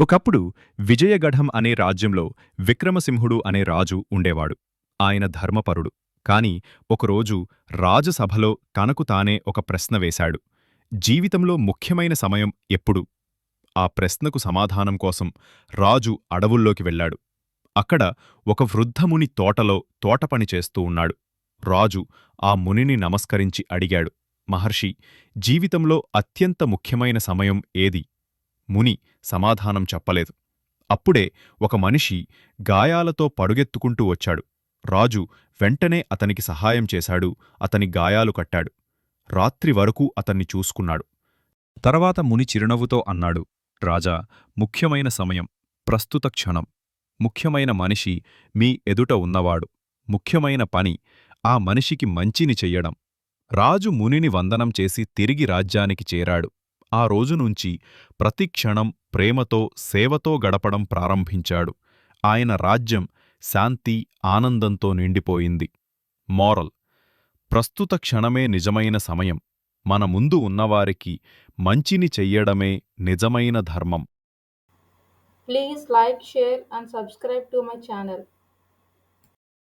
ఒకప్పుడు విజయగఢం అనే రాజ్యంలో విక్రమసింహుడు అనే రాజు ఉండేవాడు. ఆయన ధర్మపరుడు. కాని ఒకరోజు రాజసభలో తనకు తానే ఒక ప్రశ్న వేశాడు. జీవితంలో ముఖ్యమైన సమయం ఎప్పుడు? ఆ ప్రశ్నకు సమాధానం కోసం రాజు అడవుల్లోకి వెళ్ళాడు. అక్కడ ఒక వృద్ధముని తోటలో తోటపని చేస్తూ ఉన్నాడు. రాజు ఆ మునిని నమస్కరించి అడిగాడు. మహర్షి జీవితంలో అత్యంత ముఖ్యమైన సమయం ఏది? ముని సమాధానం చెప్పలేదు. అప్పుడే ఒక మనిషి గాయాలతో పడుగెత్తుకుంటూ వచ్చాడు. రాజు వెంటనే అతనికి సహాయం చేశాడు. అతని గాయాలు కట్టాడు. రాత్రి వరకు అతన్ని చూసుకున్నాడు. తర్వాత ముని చిరునవ్వుతో అన్నాడు రాజా ముఖ్యమైన సమయం. ప్రస్తుత క్షణం. ముఖ్యమైన మనిషి మీ ఎదుట ఉన్నవాడు. ముఖ్యమైన పని ఆ మనిషికి మంచిని చెయ్యడం. రాజు మునిని వందనం చేసి తిరిగి రాజ్యానికి చేరాడు. ఆ రోజునుంచి ప్రతి క్షణం ప్రేమతో సేవతో గడపడం ప్రారంభించాడు. ఆయన రాజ్యం శాంతి ఆనందంతో నిండిపోయింది. మోరల్. ప్రస్తుత క్షణమే నిజమైన సమయం. మన ముందు ఉన్నవారికి మంచిని చెయ్యడమే నిజమైన ధర్మం. Please like share and subscribe to my channel.